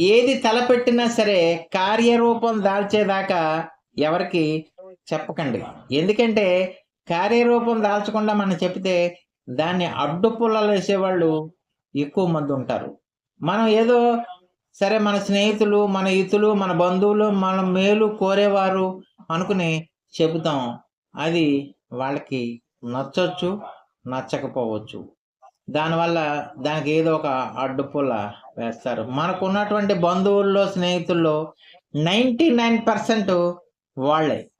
ఏది తలపెట్టినా సరే కార్యరూపం దాల్చేదాకా ఎవరికి చెప్పకండి. ఎందుకంటే కార్యరూపం దాల్చకుండా మనం చెప్తే దాన్ని అడ్డుపుల్లలు వేసేవాళ్ళు ఎక్కువ మంది ఉంటారు. మనం ఏదో సరే మన స్నేహితులు మన ఇతులు మన బంధువులు మన మేలు కోరేవారు అనుకుని చెబుతాం. అది వాళ్ళకి నచ్చొచ్చు నచ్చకపోవచ్చు. దానివల్ల దానికి ఏదో ఒక అడ్డుపుల్ల వేస్తారు. మనకు ఉన్నటువంటి బంధువుల్లో స్నేహితుల్లో నైంటీ నైన్ పర్సెంట్ వాళ్ళే.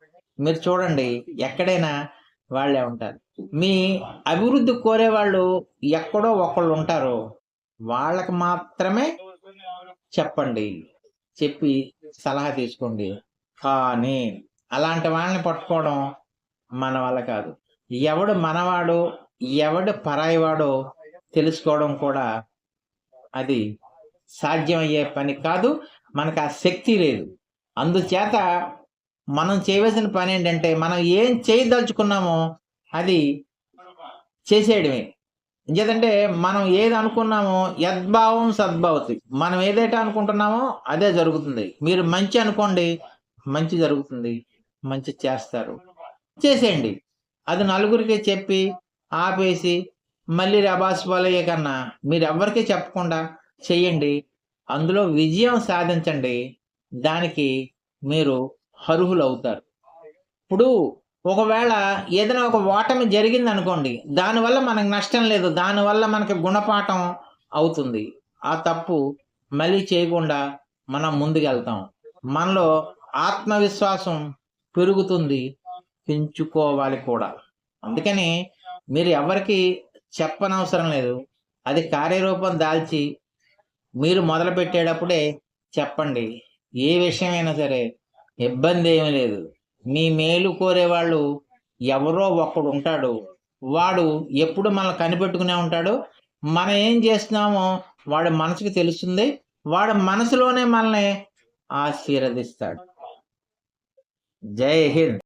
మీరు చూడండి ఎక్కడైనా వాళ్ళే ఉంటారు. మీ అభివృద్ధి కోరే వాళ్ళు ఎక్కడో ఒకళ్ళు ఉంటారు. వాళ్ళకి మాత్రమే చెప్పండి చెప్పి సలహా తీసుకోండి. కానీ అలాంటి వాళ్ళని పట్టుకోవడం మన వల్ల కాదు. ఎవడు మనవాడు ఎవడు పరాయివాడో తెలుసుకోవడం కూడా అది సాధ్యమయ్యే పని కాదు మనకు ఆ శక్తి లేదు. అందుచేత మనం చేయవలసిన పని ఏంటంటే మనం ఏం చేయదలుచుకున్నామో అది చేసేయడమే. ఎందుకంటే మనం ఏది అనుకున్నామో యద్భావం సద్భావతి. మనం ఏదైతే అనుకుంటున్నామో అదే జరుగుతుంది. మీరు మంచి అనుకోండి మంచి జరుగుతుంది. మంచి చేస్తారు. చేసేయండి. అది నలుగురికి చెప్పి ఆపేసి మళ్ళీ రబాస్ బాలయ్య కన్నా మీరు ఎవ్వరికీ చెప్పకుండా చెయ్యండి. అందులో విజయం సాధించండి. దానికి మీరు అర్హులు అవుతారు ఇప్పుడు ఒకవేళ ఏదైనా ఒక ఓటమి జరిగింది అనుకోండి దానివల్ల మనకు నష్టం లేదు దానివల్ల మనకి గుణపాఠం అవుతుంది. ఆ తప్పు మళ్ళీ చేయకుండా మనం ముందుకెళ్తాం. మనలో ఆత్మవిశ్వాసం పెరుగుతుంది. పెంచుకోవాలి కూడా. అందుకని మీరు ఎవరికి చెప్పనవసరం లేదు. అది కార్యరూపం దాల్చి మీరు మొదలు పెట్టేటప్పుడే చెప్పండి. ఏ విషయమైనా సరే ఇబ్బంది ఏమీ లేదు. మీ మేలు కోరేవాళ్ళు ఎవరో ఒకడు ఉంటాడు. వాడు ఎప్పుడు మనల్ని కనిపెట్టుకునే ఉంటాడు. మనం ఏం చేస్తున్నామో వాడి మనసుకు తెలుస్తుంది. వాడు మనసులోనే మనల్ని ఆశీర్వదిస్తాడు. జై హింద్.